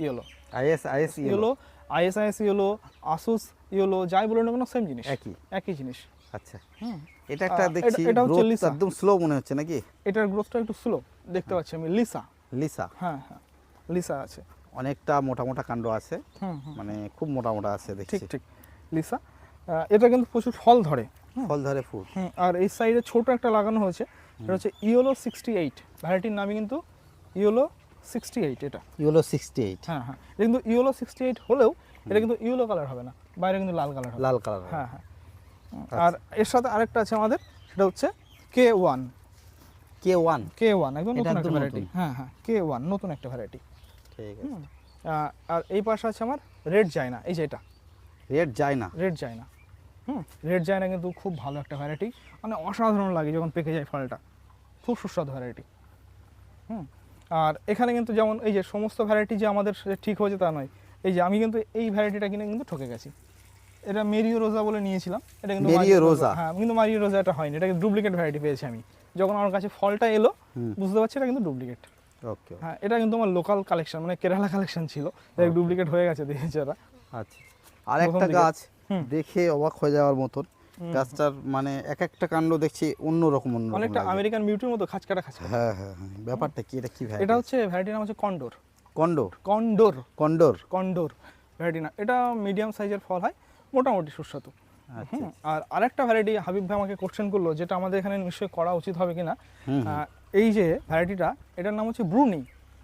S2: yellow
S1: IS IS
S2: yellow IS IS yellow Asus yellow যাই বলুন না কোনো সেম জিনিস।
S1: একই।
S2: একই জিনিস।
S1: আচ্ছা।
S2: হুম।
S1: এটা একটা দেখছি
S2: এটা হচ্ছে।
S1: একদম স্লো মনে হচ্ছে নাকি?
S2: এটার গ্রোথটা একটু স্লো দেখতে পাচ্ছি আমি। লিসা
S1: লিসা
S2: হ্যাঁ হ্যাঁ। লিসা আছে।
S1: অনেকটা মোটা মোটা কাণ্ড আছে। মানে খুব মোটা মোটা আছে দেখছি।
S2: ঠিক ঠিক। লিসা এটা কিন্তু প্রচুর ফল ধরে।
S1: ফল ধরে ফুল।
S2: আর এই সাইডে ছোট একটা লাগানো হয়েছে। এটা হচ্ছে ইয়োলো সিক্সটি এইট ভ্যারাইটির নামে কিন্তু ইয়োলো সিক্সটি এইট এটা।
S1: Yellow sixty eight.
S2: হ্যাঁ হ্যাঁ। এটা কিন্তু ইয়োলো সিক্সটি এইট হলেও এটা কিন্তু ইয়োলো কালার হবে না বাইরে কিন্তু লাল কালার হবে।
S1: লাল কালার
S2: হ্যাঁ হ্যাঁ। আর এর সাথে আরেকটা আছে আমাদের সেটা হচ্ছে K one.
S1: K one.
S2: K one একদম নতুন একটা ভ্যারাইটি হ্যাঁ হ্যাঁ কে ওয়ান নতুন একটা ভ্যারাইটি
S1: ঠিক আছে।
S2: আর এই পাশে আছে আমার রেড জাইনা এই যে এটা।
S1: রেট যায় না
S2: রেড জাইনা হুম রেড জাইনা কিন্তু খুব ভালো একটা ভ্যারাইটি মানে অসাধারণ লাগে যখন পেকে যায় ফলটা। খুব সুস্বাদু ভ্যারাইটি হুম। আর এখানে কিন্তু যেমন এই যে সমস্ত ভ্যারাইটি যে আমাদের ঠিক হয়েছে তা নয় এই যে আমি কিন্তু এই ভ্যারাইটিটা কিনে কিন্তু ঠকে গেছি। এটা মেরিও রোজা বলে নিয়েছিলাম এটা কিন্তু
S1: মেরিও রোজা?
S2: হ্যাঁ কিন্তু মারিও রোজা এটা হয়নি এটা ডুপ্লিকেট ভ্যারাইটি পেয়েছি আমি। যখন আমার কাছে ফলটা এলো বুঝতে পারছি এটা কিন্তু ডুপ্লিকেট
S1: ওকে
S2: হ্যাঁ এটা কিন্তু আমার লোকাল কালেকশন মানে কেরালা কালেকশন ছিল ডুপ্লিকেট হয়ে গেছে দিয়েছে
S1: আচ্ছা। আর একটা গাছ। দেখে অবাক হয়ে যাওয়ার মতন গাছটার মানে এক একটা কাণ্ড দেখছি অন্য রকম অন্য
S2: অনেকটা আমেরিকান বিউটির মতো খাঁচকাটা খাঁচকা।
S1: হ্যাঁ হ্যাঁ হ্যাঁ। ব্যাপারটা কি এটা কি ভাই
S2: এটা হচ্ছে ভ্যারাইটির নাম হচ্ছে Condor.
S1: Condor?
S2: Condor.
S1: Condor?
S2: Condor variety না। এটা মিডিয়াম সাইজের ফল হয় মোটামুটি সুস্বাদু।
S1: আচ্ছা
S2: হুম, আর আরেকটা ভ্যারাইটি হাবিব ভাই আমাকে কোশ্চেন করল যেটা আমাদের এখানে নিশ্চয়ই করা উচিত হবে কিনা। এই যে ভ্যারাইটিটা এটার নাম হচ্ছে ব্রুনি।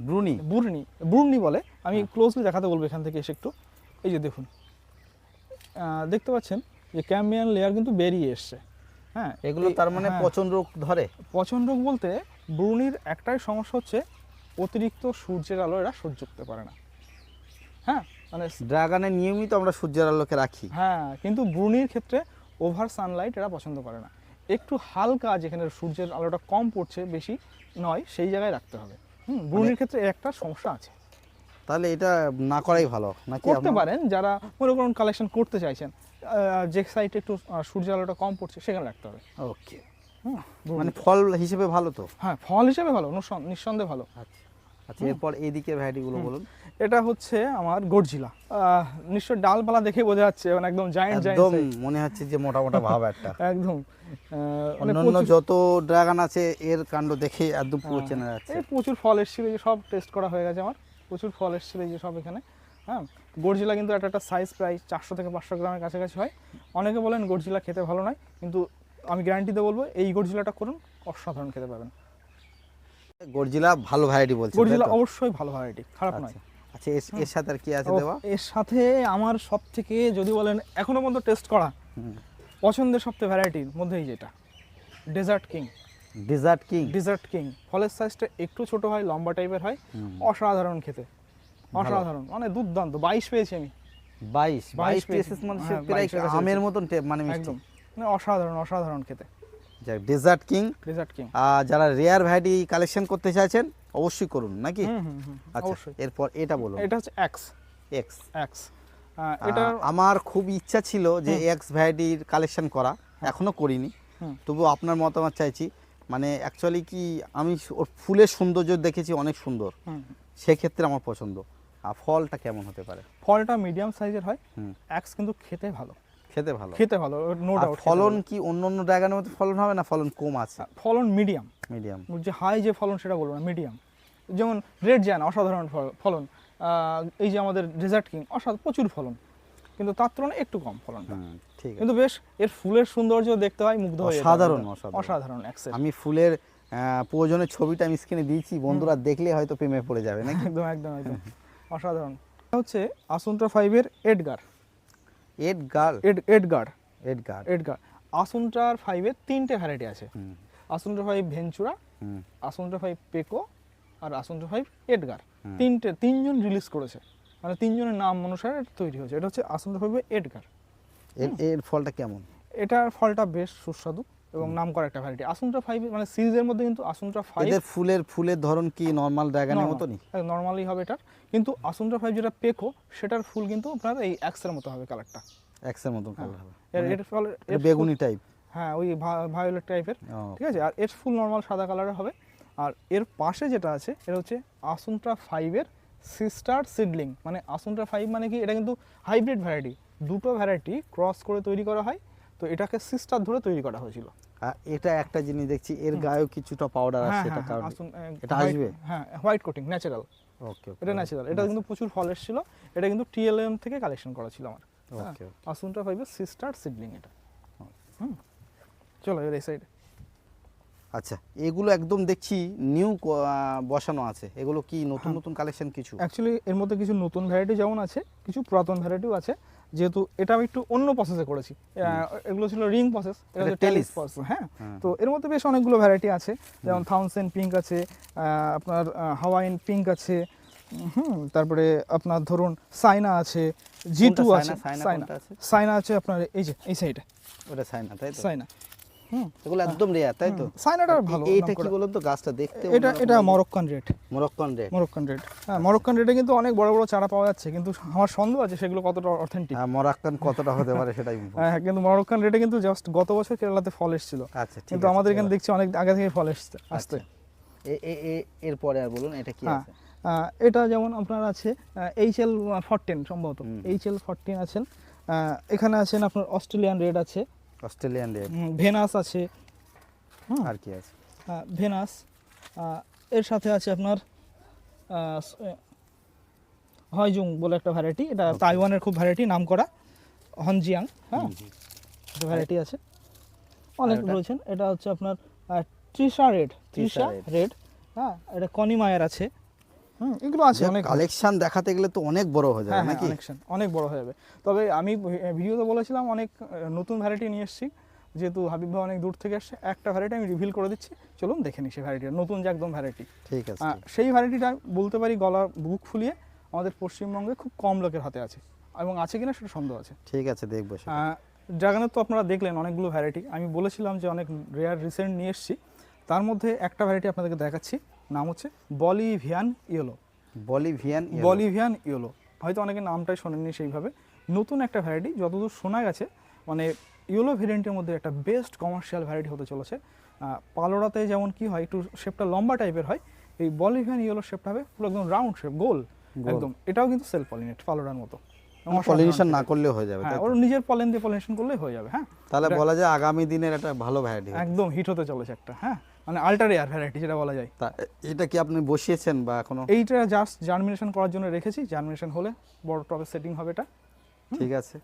S1: ব্রুনি?
S2: বুরনি। বুরনি বলে। আমি ক্লোজলি দেখাতে বলব এখান থেকে এসে একটু। এই যে দেখুন। দেখতে পাচ্ছেন? যে ক্যাম্বিয়ান লেয়ার কিন্তু বেরিয়ে এসছে। হ্যাঁ
S1: এগুলো তার মানে
S2: হ্যাঁ,
S1: পচন রোগ ধরে?
S2: পচন রোগ বলতে ব্রুনির একটাই সমস্যা হচ্ছে অতিরিক্ত সূর্যের আলো এরা সহ্য করতে পারে না। হ্যাঁ মানে
S1: ড্রাগনে নিয়মিত আমরা সূর্যের আলোকে রাখি।
S2: হ্যাঁ কিন্তু ব্রুনির ক্ষেত্রে ওভার সানলাইট এরা পছন্দ করে না। একটু হালকা যেখানে সূর্যের আলোটা কম পড়ছে বেশি নয় সেই জায়গায় রাখতে হবে। হুম ব্রুনির ক্ষেত্রে একটা সমস্যা আছে।
S1: তাহলে এটা না করাই ভালো নাকি
S2: করতে পারেন যারা মনে করুন কালেকশন করতে চাইছেন। যে সাইডে একটু আহ, সূর্যের আলোটা কম পড়ছে সেখানে রাখতে হবে।
S1: ওকে মানে ফল হিসেবে ভালো তো?
S2: হ্যাঁ ফল হিসেবে ভালো নিঃসন্দেহে ভালো।
S1: আচ্ছা আচ্ছা এরপর এই দিকের ভ্যারাইটিগুলো বলুন।
S2: এটা হচ্ছে আমার গর্জিলা নিশ্চয় ডালপালা দেখে বোঝা যাচ্ছে মানে একদম জায়েন্ট
S1: একদম
S2: জায়েন্ট
S1: মনে হচ্ছে যে মোটা মোটা ভাব একটা।
S2: একদম। মানে
S1: অন্যান্য যত ড্রাগন আছে এর কাণ্ড দেখে একদম পুরো
S2: হ্যাঁ,
S1: চেনা যাচ্ছে।
S2: এই প্রচুর ফল এসেছিল যে সব টেস্ট করা হয়ে গেছে আমার। প্রচুর ফল এসেছিল যে সব এখানে। হ্যাঁ গরজিলা কিন্তু একটা একটা সাইজ প্রায় চারশো থেকে পাঁচশো গ্রামের কাছাকাছি হয়। অনেকে বলেন গর্জিলা খেতে ভালো নয় কিন্তু আমি গ্যারান্টিতে বলব এই গরজিলাটা করুন অসাধারণ খেতে পাবেন
S1: গর্জিলা ভালো ভ্যারাইটি বলছে
S2: গর্জিলা অবশ্যই ভালো ভ্যারাইটি খারাপ নয়।
S1: আচ্ছা এর- সাথে আর কি আছে দেওয়া?
S2: এর সাথে আমার সব থেকে যদি বলেন এখনও পর্যন্ত টেস্ট করা পছন্দের সবথেকে ভ্যারাইটির মধ্যেই যেটা desert king
S1: desert king
S2: desert king ফলের সাইজটা একটু ছোট হয় লম্বা টাইপের হয় অসাধারণ খেতে। অসাধারণ। মানে দুর্দান্ত। বাইশ পেয়েছি আমি।
S1: বাইশ। বাইশ
S2: পেয়েছি।
S1: পিসেস মানে
S2: হ্যাঁ,
S1: প্রায়
S2: 22 এর কাছে
S1: আমের মতন মানে
S2: একদম। মানে অসাধারণ অসাধারণ খেতে।
S1: যাক ডেজার্ট কিং
S2: ডেজার্ট কিং
S1: যারা রেয়ার ভ্যারাইটি কালেকশন করতে চাইছেন অবশ্যই করুন নাকি? আচ্ছা এরপর এটা বলুন।
S2: এটা হচ্ছে এক্স
S1: এক্স
S2: এক্স এটা
S1: আমার খুব ইচ্ছা ছিল যে এক্স ভ্যারাইটির কালেকশন করা। এখনও করিনি। তবু আপনার মতামত চাইছি। মানে অ্যাকচুয়ালি কি আমি ওর ফুলের সৌন্দর্য দেখেছি অনেক সুন্দর। সেক্ষেত্রে আমার পছন্দ। আর ফলটা কেমন হতে পারে?
S2: ফলটা মিডিয়াম সাইজের হয়। এক্স কিন্তু খেতে ভালো।
S1: খেতে ভালো।
S2: খেতে ভালো নো ডাউট
S1: ফলন কি অন্য অন্য ড্রাগনের মতো ফলন হবে না ফলন কম আছে?
S2: ফলন মিডিয়াম
S1: মিডিয়াম
S2: যে হাই যে ফলন সেটা বলব না মিডিয়াম যেমন রেড জ্যান অসাধারণ ফল- ফলন। এই যে আমাদের ডেজার্ট কিং অসাধারণ প্রচুর ফলন। কিন্তু তার তুলনায় একটু কম ফলন
S1: ঠিক
S2: কিন্তু বেশ এর ফুলের সৌন্দর্য দেখতে হয় মুগ্ধ হয়ে হয়।
S1: অসাধারণ, আমি ফুলের প্রয়োজনের ছবিটা আমি স্ক্রিনে দিয়েছি বন্ধুরা দেখলে হয়তো প্রেমে পড়ে যাবে নাকি?
S2: একদম একদম একদম। অসাধারণ। হচ্ছে আসুন্ট্রা ফাইভের এডগার।
S1: এড গার্ল
S2: এড এডগার।
S1: Edgar
S2: Edgar. আসুন্ট্রার ফাইভের তিনটে ভ্যারাইটি আছে।
S1: হুম।
S2: আসুন্ট্রা ফাইভ ভেঞ্চুরা
S1: হুম।
S2: আসুন্ট্রা ফাইভ পেকো আর আসুন্ট্রা ফাইভ এডগার। তিনটে তিনজন রিলিজ করেছে। মানে তিনজনের নাম অনুসারে তৈরি হয়েছে। এটা হচ্ছে আসুন্ট্রা ফাইভের এডগার।
S1: এর এর ফলটা কেমন?
S2: এটার ফলটা বেশ সুস্বাদু। এবং নাম করা একটা ভ্যারাইটি আসুন্ট্রা ফাইভ মানে সিরিজের মধ্যে কিন্তু আসুন্ট্রা ফাইভ
S1: এদের ফুলের ফুলের ধরন কি নর্মাল ড্রাগনের মতনই?
S2: নর্মালি হবে এটার। কিন্তু আসুন্ট্রা ফাইভ যেটা পেকো সেটার ফুল কিন্তু আপনার এই এক্সের মতো হবে কালারটা
S1: এক্সের মতো কালার হবে।
S2: এর ফল ফুল-
S1: বেগুনি টাইপ
S2: হ্যাঁ ওই ভায়োলেট টাইপের ঠিক আছে? আর এর ফুল নর্মাল সাদা কালারের হবে। আর এর পাশে যেটা আছে এটা হচ্ছে আসুন্ট্রা ফাইভের সিস্টার সিডলিং মানে আসুন্ট্রা ফাইভ মানে কি? এটা কিন্তু হাইব্রিড ভ্যারাইটি দুটো ভ্যারাইটি ক্রস করে তৈরি করা হয়। তো এটাকে সিস্টার ধরে তৈরি করা হয়েছিল।
S1: এটা একটা জিনিস দেখছি এর গায়েও কিছুটা পাউডার আছে
S2: হ্যাঁ
S1: এটা
S2: হ্যাঁ
S1: কারণ। এটা আসবে?
S2: হ্যাঁ হোয়াইট কোটিং ন্যাচারাল
S1: ওকে
S2: এটা ন্যাচারাল এটা কিন্তু প্রচুর ফল এসেছিল। এটা কিন্তু টিএলএম থেকে কালেকশন করা ছিল আমার। হ্যাঁ,
S1: ওকে
S2: আসুন্ট্রা ফাইভের সিস্টার সিডলিং এটা। হুম। চলো এর এই সাইডে
S1: আচ্ছা এগুলো একদম দেখছি নিউ বসানো আছে। এগুলো কি নতুন
S2: হ্যাঁ।
S1: নতুন কালেকশন কিছু?
S2: অ্যাকচুয়ালি এর মধ্যে কিছু নতুন ভ্যারাইটি যেমন আছে কিছু পুরাতন ভ্যারাইটিও আছে। যেহেতু এটা আমি একটু অন্য প্রসেসে করেছি। এগুলো ছিল রিং প্রসেস এটা টেলিস প্রসেস হ্যাঁ। তো এর মধ্যে বেশ অনেকগুলো ভ্যারাইটি আছে যেমন থাউনসেন পিঙ্ক আছে আপনার হাওয়াইন পিঙ্ক আছে হুম তারপরে আপনার ধরুন সাইনা আছে জি টু আছে
S1: সাইনা? সাইনা আছে?
S2: আপনার এই যে এই সাইডে
S1: ওটা সাইনা তাই
S2: সাইনা।
S1: এগুলো একদম রেয়ার তাই তো?
S2: সাইনাটা ভালো
S1: এইটা কি বলুন তো গাছটা দেখতে
S2: এটা এটা Moroccan red
S1: Moroccan red
S2: Moroccan red হ্যাঁ মরক্কান রেডে কিন্তু অনেক বড় বড় চারা পাওয়া যাচ্ছে কিন্তু আমার সন্দেহ আছে সেগুলো কতটা অথেন্টিক
S1: মরক্কন কতটা হতে পারে সেটাই
S2: হ্যাঁ কিন্তু মরক্কান রেডে কিন্তু জাস্ট গত বছর কেরালাতে ফল এসেছিল।
S1: আচ্ছা
S2: কিন্তু আমাদের এখানে দেখছি অনেক আগে থেকে ফল এসছে আসতে
S1: আচ্ছা। এ- এ- এ- এরপরে আর বলুন এটা কি
S2: হ্যাঁ
S1: আছে?
S2: এটা যেমন আপনার আছে এইচ এল ফরটিন সম্ভবত। এইচ এল ফরটিন আছেন এখানে আছেন আপনার অস্ট্রেলিয়ান রেড আছে
S1: অস্ট্রেলিয়ান রেড
S2: ভেনাস আছে। হুম,
S1: আর কি আছে?
S2: ভেনাস। এর সাথে আছে আপনার হয়জুং বলে একটা ভ্যারাইটি এটা তাইওয়ানের খুব ভ্যারাইটি নাম করা হনজিয়াং হ্যাঁ? একটা ভ্যারাইটি আছে। অনেক? রয়েছেন। এটা হচ্ছে আপনার ট্রিশা রেড। ট্রিশা রেড। হ্যাঁ? এটা কনিমায়ের আছে। হুম এগুলো আছে অনেক।
S1: কালেকশন দেখাতে গেলে তো অনেক বড় হয়ে
S2: হ্যাঁ
S1: যাবে
S2: হ্যাঁ
S1: নাকি?
S2: অনেকশন অনেক বড় হয়ে যাবে। তবে আমি ভিডিওতে বলেছিলাম অনেক নতুন ভ্যারাইটি নিয়ে এসেছি। যেহেতু হাবিব ভাই অনেক দূর থেকে এসছে একটা ভ্যারাইটি আমি রিভিল করে দিচ্ছি। চলুন দেখে নিই সেই ভ্যারাইটিটা নতুন যে একদম ভ্যারাইটি
S1: ঠিক আছে।
S2: সেই ভ্যারাইটিটা বলতে পারি গলার বুক ফুলিয়ে আমাদের পশ্চিমবঙ্গে খুব কম লোকের হাতে আছে। এবং আছে কিনা সেটা সন্দেহ আছে।
S1: ঠিক আছে দেখব।
S2: ড্রাগনের তো আপনারা দেখলেন অনেকগুলো ভ্যারাইটি আমি বলেছিলাম যে অনেক রেয়ার রিসেন্ট নিয়ে এসেছি। তার মধ্যে একটা ভ্যারাইটি আপনাদেরকে দেখাচ্ছি। নাম হচ্ছে Bolivian yellow.
S1: Bolivian.
S2: Bolivian yellow. হয়তো অনেকে নামটাই শোনেননি সেইভাবে। নতুন একটা ভ্যারাইটি যতদূর শোনা গেছে মানে ইয়েলো ভেরিয়েন্টের মধ্যে একটা বেস্ট কমার্শিয়াল ভ্যারাইটি হতে চলেছে। পালোড়াতে যেমন কি হয় একটু শেপটা লম্বা টাইপের হয় এই বলিভিয়ান ইয়েলো শেপটা হবে পুরো একদম রাউন্ড শেপ গোল। একদম। এটাও কিন্তু সেলফ পলিনেট পালোড়ার মতো
S1: পলিনেশন না। করলেও হয়ে যাবে
S2: হ্যাঁ? ওর নিজের পলেন দিয়ে পলিনেশন করলেই হয়ে যাবে হ্যাঁ।
S1: তাহলে বলা যায় আগামী দিনের একটা ভালো ভ্যারাইটি
S2: একদম হিট হতে চলেছে একটা হ্যাঁ। মানে আল্ট্রা রেয়ার ভ্যারাইটি যেটা বলা যায়।
S1: তা এটা কি আপনি বসিয়েছেন বা এখনও?
S2: এইটা জাস্ট জার্মিনেশন করার জন্য রেখেছি জার্মিনেশন হলে বড় টবে সেটিং হবে এটা।
S1: ঠিক আছে।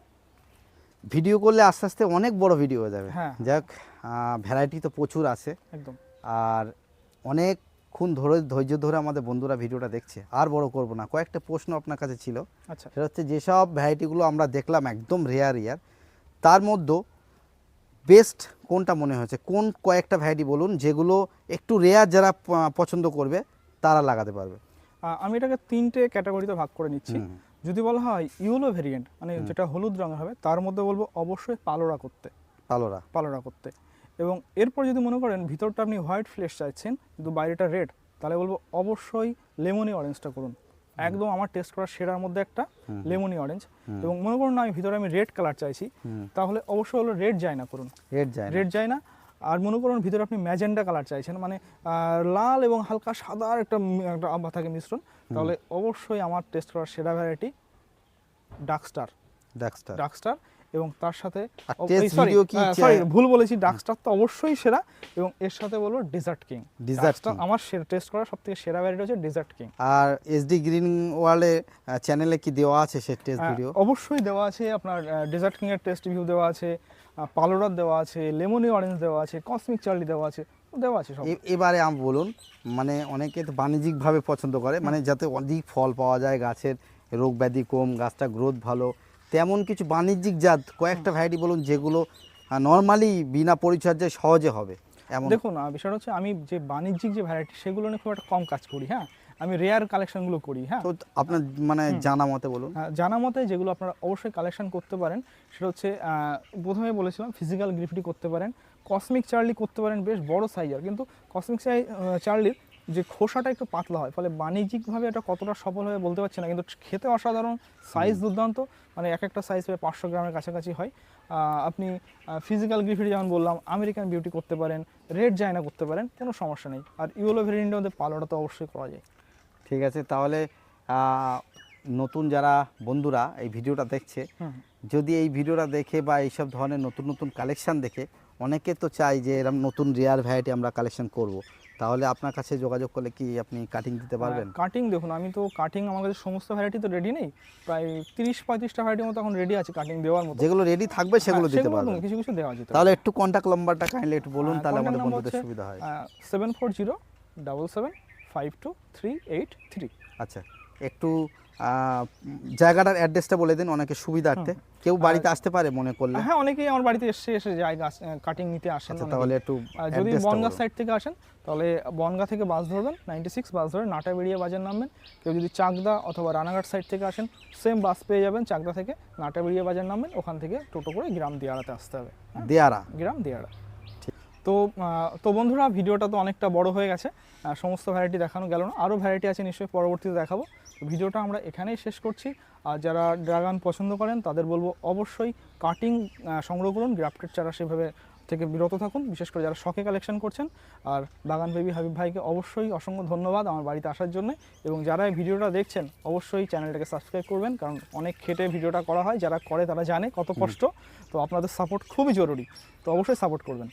S1: ভিডিও করলে আস্তে আস্তে অনেক বড় ভিডিও হয়ে যাবে।
S2: হ্যাঁ।
S1: যাক ভ্যারাইটি তো প্রচুর আছে।
S2: একদম।
S1: আর অনেকক্ষণ ধরে ধৈর্য ধরে আমাদের বন্ধুরা ভিডিওটা দেখছে। আর বড় করব না। কয়েকটা প্রশ্ন আপনার কাছে ছিল।
S2: আচ্ছা।
S1: সেটা হচ্ছে যেসব ভ্যারাইটিগুলো আমরা দেখলাম একদম রেয়ার ইয়ার তার মধ্যে বেস্ট কোনটা মনে হয়েছে? কোন কয়েকটা ভ্যারাইটি বলুন যেগুলো একটু রেয়ার যারা পছন্দ করবে তারা লাগাতে পারবে।
S2: আমি এটাকে তিনটে ক্যাটাগরিতে ভাগ করে নিচ্ছি। যদি বলা হয় ইউলো ভেরিয়েন্ট মানে যেটা হলুদ রঙের হবে তার মধ্যে বলব অবশ্যই পালোরা করতে।
S1: পালোরা।
S2: পালোরা করতে। এবং এরপর যদি মনে করেন ভিতরটা আপনি হোয়াইট ফ্লেশ চাইছেন কিন্তু বাইরেটা রেড তাহলে বলব অবশ্যই লেমনি অরেঞ্জটা করুন। একদম আমার টেস্ট করার সেরার মধ্যে একটা লেমনি অরেঞ্জ এবং মনে করুন না আমি ভিতরে আমি রেড কালার চাইছি। তাহলে অবশ্যই হলো রেড যায় না করুন।
S1: রেড যায়
S2: রেড যায় না। আর মনে করুন ভিতরে আপনি ম্যাজেন্ডা কালার চাইছেন মানে লাল এবং হালকা সাদার একটা একটা আভা থাকে মিশ্রণ। তাহলে অবশ্যই আমার টেস্ট করার সেরা ভ্যারাইটি ডার্কস্টার
S1: ডাক্সটার
S2: ডার্কস্টার এবং তার সাথে ভুল বলেছি ডার্কস্টার তো অবশ্যই সেরা এবং এর সাথে বলব ডেজার্ট কিং
S1: King।
S2: আমার টেস্ট করা সব থেকে সেরা ভ্যারাইটি হচ্ছে ডেজার্ট কিং
S1: আর এসডি গ্রিন ওয়ালে চ্যানেলে কি দেওয়া আছে সে টেস্ট ভিডিও
S2: অবশ্যই দেওয়া আছে আপনার ডেজার্ট কিং এর টেস্ট রিভিউ দেওয়া আছে পালোরার দেওয়া আছে লেমনি অরেঞ্জ দেওয়া আছে কসমিক চার্লি দেওয়া আছে দেওয়া আছে সব।
S1: এবারে আম বলুন মানে অনেকে তো বাণিজ্যিকভাবে পছন্দ করে মানে যাতে অধিক ফল পাওয়া যায় গাছের রোগ ব্যাধি কম গাছটা গ্রোথ ভালো তেমন কিছু বাণিজ্যিক জাত কয়েকটা ভ্যারাইটি বলুন যেগুলো নর্মালি বিনা পরিচর্যায় সহজে হবে এমন।
S2: দেখুন বিষয়টা হচ্ছে আমি যে বাণিজ্যিক যে ভ্যারাইটি সেগুলো নিয়ে খুব একটা কম কাজ করি হ্যাঁ? আমি রেয়ার কালেকশনগুলো করি হ্যাঁ?
S1: তো আপনার মানে জানা মতে বলুন।
S2: জানা মতে যেগুলো আপনারা অবশ্যই কালেকশন করতে পারেন সেটা হচ্ছে প্রথমে বলেছিলাম ফিজিক্যাল গ্রিফটি করতে পারেন কসমিক চার্লি করতে পারেন বেশ বড় সাইজের কিন্তু কসমিক চার্লির যে খোসাটা একটু পাতলা হয় ফলে বাণিজ্যিকভাবে এটা কতটা সফল হবে বলতে পারছি না কিন্তু খেতে অসাধারণ সাইজ দুর্দান্ত মানে এক একটা সাইজ প্রায় পাঁচশো গ্রামের কাছাকাছি হয়। আপনি ফিজিক্যাল গ্রিফিটি যেমন বললাম আমেরিকান বিউটি করতে পারেন রেড জায়না করতে পারেন কোনো সমস্যা নেই। আর ইউলো ভেরিয়েন্টের মধ্যে পালোটা তো অবশ্যই করা যায়।
S1: ঠিক আছে তাহলে নতুন যারা বন্ধুরা এই ভিডিওটা দেখছে যদি এই ভিডিওটা দেখে বা এইসব ধরনের নতুন নতুন কালেকশান দেখে অনেকে তো চাই যে এরকম নতুন রেয়ার ভ্যারাইটি আমরা কালেকশন করব। তাহলে আপনার কাছে যোগাযোগ করলে কি আপনি কাটিং দিতে পারবেন?
S2: কাটিং দেখুন আমি তো কাটিং আমার কাছে সমস্ত ভ্যারাইটি তো রেডি নেই। প্রায় তিরিশ পঁয়ত্রিশটা ভ্যারাইটি মতো এখন রেডি আছে কাটিং দেওয়ার মতো।
S1: যেগুলো রেডি থাকবে সেগুলো
S2: হ্যাঁ,
S1: দিতে পারবেন।
S2: কিছু কিছু দেওয়া যেত
S1: তাহলে একটু কন্ট্যাক্ট নাম্বারটা কাইন্ডলি একটু বলুন
S2: হ্যাঁ,
S1: তাহলে আমাদের বন্ধুদের সুবিধা হয়।
S2: Seven four zero double seven five two three eight three
S1: আচ্ছা একটু জায়গাটার অ্যাড্রেসটা বলে দিন অনেকে সুবিধার্থে। কেউ বাড়িতে আসতে পারে মনে করলে।
S2: হ্যাঁ অনেকেই আমার বাড়িতে এসে এসে যায় গাছ কাটিং নিতে আসেন
S1: আচ্ছা তাহলে একটু
S2: যদি বনগা সাইড থেকে আসেন তাহলে বনগা থেকে বাস ধরবেন নাইনটি সিক্স বাস ধরে নাটা বেরিয়ে বাজার নামবেন। কেউ যদি চাকদা অথবা রানাঘাট সাইড থেকে আসেন সেম বাস পেয়ে যাবেন চাকদা থেকে নাটা বেরিয়ে বাজার নামবেন। ওখান থেকে টোটো করে গ্রাম দিয়ারাতে আসতে হবে। হ্যাঁ?
S1: দেয়ারা।
S2: গ্রাম দিয়ারা। তো তো বন্ধুরা ভিডিওটা তো অনেকটা বড় হয়ে গেছে। সমস্ত ভ্যারাইটি দেখানো গেল না। আরও ভ্যারাইটি আছে নিশ্চয়ই পরবর্তীতে দেখাবো। ভিডিওটা আমরা এখানেই শেষ করছি। আর যারা ড্রাগন পছন্দ করেন তাদের বলব অবশ্যই কাটিং সংগ্রহ করুন। গ্রাফটেড চারা সেভাবে থেকে বিরত থাকুন। বিশেষ করে যারা শখে কালেকশন করছেন। আর বাগান বেবি হাবিব ভাইকে অবশ্যই অসংখ্য ধন্যবাদ আমার বাড়িতে আসার জন্য। এবং যারা এই ভিডিওটা দেখছেন অবশ্যই চ্যানেলটাকে সাবস্ক্রাইব করবেন। কারণ অনেক খেটে ভিডিওটা করা হয়। যারা করে তারা জানে কত কষ্ট। তো আপনাদের সাপোর্ট খুবই জরুরি। তো অবশ্যই সাপোর্ট করবেন।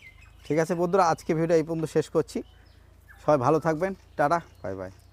S1: ঠিক আছে বন্ধুরা আজকে ভিডিও এই পর্যন্ত শেষ করছি। সবাই ভালো থাকবেন। Tata bye bye